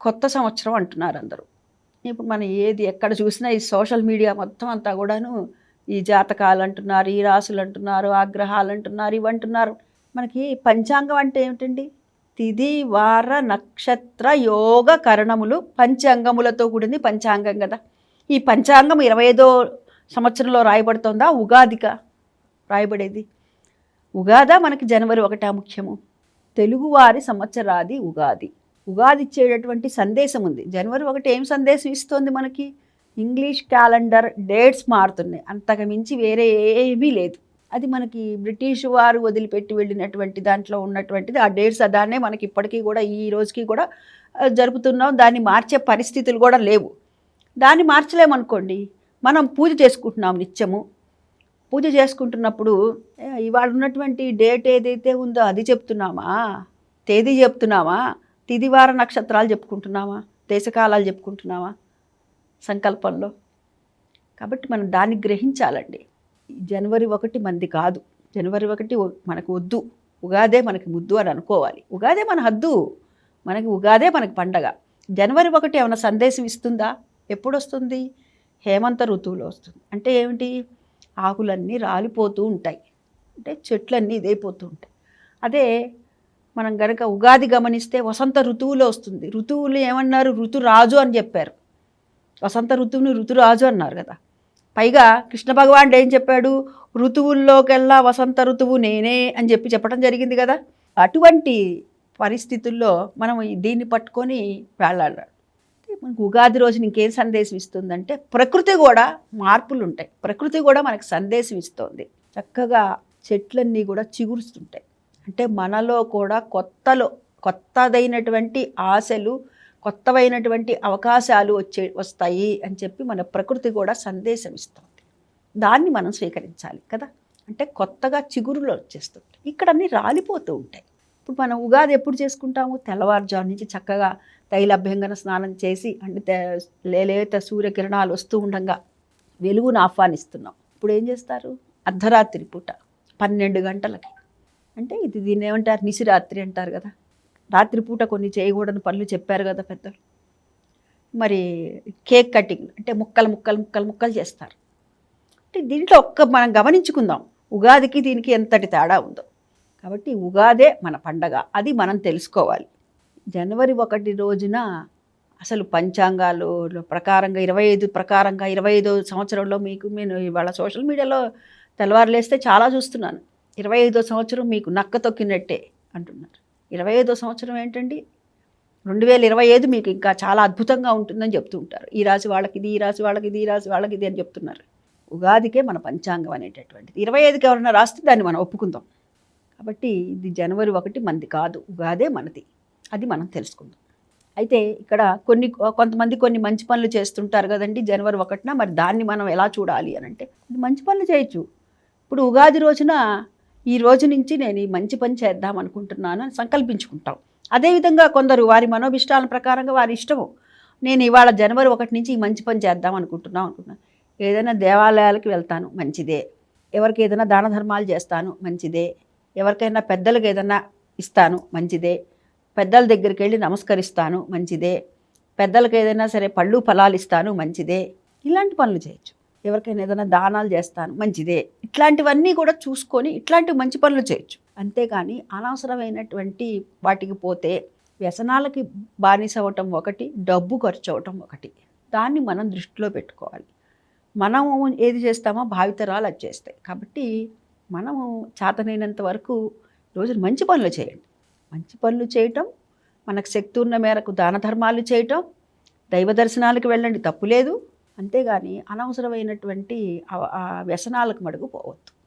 కొత్త సంవత్సరం అంటున్నారు అందరూ ఇప్పుడు మనం ఏది ఎక్కడ చూసినా ఈ సోషల్ మీడియా మొత్తం అంతా కూడాను ఈ జాతకాలు అంటున్నారు ఈ రాసులు అంటున్నారు ఆగ్రహాలు అంటున్నారు ఇవి అంటున్నారు. మనకి పంచాంగం అంటే ఏమిటండి? తిది వార నక్షత్ర యోగ కరణములు పంచాంగములతో కూడింది పంచాంగం కదా. ఈ పంచాంగం ఇరవై ఐదో సంవత్సరంలో రాయబడుతుందా? ఉగాదిగా రాయబడేది. ఉగాది మనకి జనవరి ఒకటా ముఖ్యము. తెలుగువారి సంవత్సరాది ఉగాది. ఉగాది ఇచ్చేటటువంటి సందేశం ఉంది. జనవరి ఒకటి ఏం సందేశం ఇస్తోంది మనకి? ఇంగ్లీష్ క్యాలెండర్ డేట్స్ మారుతున్నాయి. అంతకు మించి వేరే ఏమీ లేదు. అది మనకి బ్రిటిష్ వారు వదిలిపెట్టి వెళ్ళినటువంటి దాంట్లో ఉన్నటువంటిది. ఆ డేట్స్ దాన్నే మనకి ఇప్పటికీ కూడా ఈ రోజుకి కూడా జరుపుతున్నాం. దాన్ని మార్చే పరిస్థితులు కూడా లేవు. దాన్ని మార్చలేమనుకోండి మనం పూజ చేసుకుంటున్నాం నిత్యము. పూజ చేసుకుంటున్నప్పుడు ఇవాళ ఉన్నటువంటి డేట్ ఏదైతే ఉందో అది చెప్తున్నామా? తేదీ చెప్తున్నామా? తిదివార నక్షత్రాలు చెప్పుకుంటున్నామా దేశకాలాలు చెప్పుకుంటున్నామా సంకల్పంలో. కాబట్టి మనం దాన్ని గ్రహించాలండి. జనవరి ఒకటి మంది కాదు. జనవరి ఒకటి మనకు వద్దు. ఉగాదే మనకి ముద్దు అని అనుకోవాలి. ఉగాదే మన హద్దు. మనకి ఉగాదే మనకి పండగ. జనవరి ఒకటి ఏమైనా సందేశం ఇస్తుందా? ఎప్పుడు వస్తుంది హేమంత ఋతువులో వస్తుంది. అంటే ఏమిటి? ఆకులన్నీ రాలిపోతూ ఉంటాయి. అంటే చెట్లన్నీ ఇదైపోతూ ఉంటాయి. అదే మనం గనక ఉగాది గమనిస్తే వసంత ఋతువులో వస్తుంది. ఋతువులు ఏమన్నారు? ఋతురాజు అని చెప్పారు. వసంత ఋతువుని ఋతురాజు అన్నారు కదా. పైగా కృష్ణ భగవానుడు ఏం చెప్పాడు? ఋతువుల్లోకెల్లా వసంత ఋతువు నేనే అని చెప్పి చెప్పడం జరిగింది కదా. అటువంటి పరిస్థితుల్లో మనం దీన్ని పట్టుకొని వెళ్ళాలి. మనకు ఉగాది రోజు ఇంకేం సందేశం ఇస్తుందంటే ప్రకృతి కూడా మార్పులు ఉంటాయి ప్రకృతి కూడా మనకు సందేశం ఇస్తుంది. చక్కగా చెట్లన్నీ కూడా చిగురుస్తుంటాయి. అంటే మనలో కూడా కొత్తలో కొత్తదైనటువంటి ఆశలు కొత్తవైనటువంటి అవకాశాలు వచ్చే వస్తాయి అని చెప్పి మన ప్రకృతి కూడా సందేశం ఇస్తుంది. దాన్ని మనం స్వీకరించాలి కదా. అంటే కొత్తగా చిగురులు వచ్చేస్తుంది. ఇక్కడ అన్నీ రాలిపోతూ ఉంటాయి. ఇప్పుడు మనం ఉగాది ఎప్పుడు చేసుకుంటాము? తెల్లవారుజాము నుంచి చక్కగా తైలభ్యంగన స్నానం చేసి అంటే లేలేత సూర్యకిరణాలు వస్తూ ఉండగా వెలుగును ఆహ్వానిస్తున్నాం ఇప్పుడు ఏం చేస్తారు? అర్ధరాత్రి పూట పన్నెండు గంటలకి అంటే ఇది దీన్ని ఏమంటారు? నిశిరాత్రి అంటారు కదా. రాత్రిపూట కొన్ని చేయకూడని పనులు చెప్పారు కదా పెద్దలు. మరి కేక్ కటింగ్ అంటే ముక్కలు ముక్కలు ముక్కలు ముక్కలు చేస్తారు. అంటే దీంట్లో ఒక్క మనం గమనించుకుందాం. ఉగాదికి దీనికి ఎంతటి తేడా ఉందో. కాబట్టి ఉగాదే మన పండగ. అది మనం తెలుసుకోవాలి. జనవరి ఒకటి రోజున అసలు పంచాంగాలు ప్రకారంగా ఇరవై ఐదు ప్రకారంగా ఇరవై ఐదో సంవత్సరంలో మీకు నేను ఇవాళ సోషల్ మీడియాలో తెల్లవారులేస్తే చాలా చూస్తున్నాను. ఇరవై ఐదో సంవత్సరం మీకు నక్క తొక్కినట్టే అంటున్నారు. ఇరవై ఐదో సంవత్సరం ఏంటండి? రెండు వేల ఇరవై ఐదు మీకు ఇంకా చాలా అద్భుతంగా ఉంటుందని చెప్తూ ఉంటారు. ఈ రాశి వాళ్ళకి ఇది ఈ రాశి వాళ్ళకి ఇది ఈ రాశి వాళ్ళకి ఇది అని చెప్తున్నారు. ఉగాదికే మన పంచాంగం అనేటటువంటిది. ఇరవై ఐదుకి ఎవరైనా రాస్తే దాన్ని మనం ఒప్పుకుందాం. కాబట్టి ఇది జనవరి ఒకటి మనది కాదు. ఉగాదే మనది. అది మనం తెలుసుకుందాం. అయితే ఇక్కడ కొన్ని కొంతమంది కొన్ని మంచి పనులు చేస్తుంటారు కదండి జనవరి ఒకటిన. మరి దాన్ని మనం ఎలా చూడాలి అని అంటే మంచి పనులు చేయొచ్చు. ఇప్పుడు ఉగాది రోజున ఈ రోజు నుంచి నేను ఈ మంచి పని చేద్దాం అనుకుంటున్నాను అని సంకల్పించుకుంటాం. అదేవిధంగా కొందరు వారి మనోభిష్టాల ప్రకారంగా వారి ఇష్టము. నేను ఇవాళ జనవరి ఒకటి నుంచి ఈ మంచి పని చేద్దాం అనుకుంటున్నాం అనుకుంటున్నాను ఏదైనా దేవాలయాలకు వెళ్తాను మంచిదే. ఎవరికి ఏదైనా దాన ధర్మాలు చేస్తాను మంచిదే. ఎవరికైనా పెద్దలకు ఏదైనా ఇస్తాను మంచిదే. పెద్దల దగ్గరికి వెళ్ళి నమస్కరిస్తాను మంచిదే. పెద్దలకు ఏదైనా సరే పళ్ళు ఫలాలు ఇస్తాను మంచిదే. ఇలాంటి పనులు చేయొచ్చు. ఎవరికైనా ఏదైనా దానాలు చేస్తాను మంచిదే. ఇట్లాంటివన్నీ కూడా చూసుకొని ఇట్లాంటి మంచి పనులు చేయొచ్చు. అంతేగాని అనవసరమైనటువంటి వాటికి పోతే వ్యసనాలకి బానిస అవ్వటం ఒకటి డబ్బు ఖర్చు అవ్వటం ఒకటి. దాన్ని మనం దృష్టిలో పెట్టుకోవాలి. మనము ఏది చేస్తామో భావితరాలు అది చేస్తాయి. కాబట్టి మనము చేతనైనంత వరకు రోజు మంచి పనులు చేయండి. మంచి పనులు చేయటం మనకు శక్తి ఉన్న మేరకు దాన ధర్మాలు చేయటం దైవ దర్శనాలకు వెళ్ళండి తప్పులేదు అంతేగాని అనవసరమైనటువంటి ఆ- వ్యసనాలకు మడుగు పోవద్దు.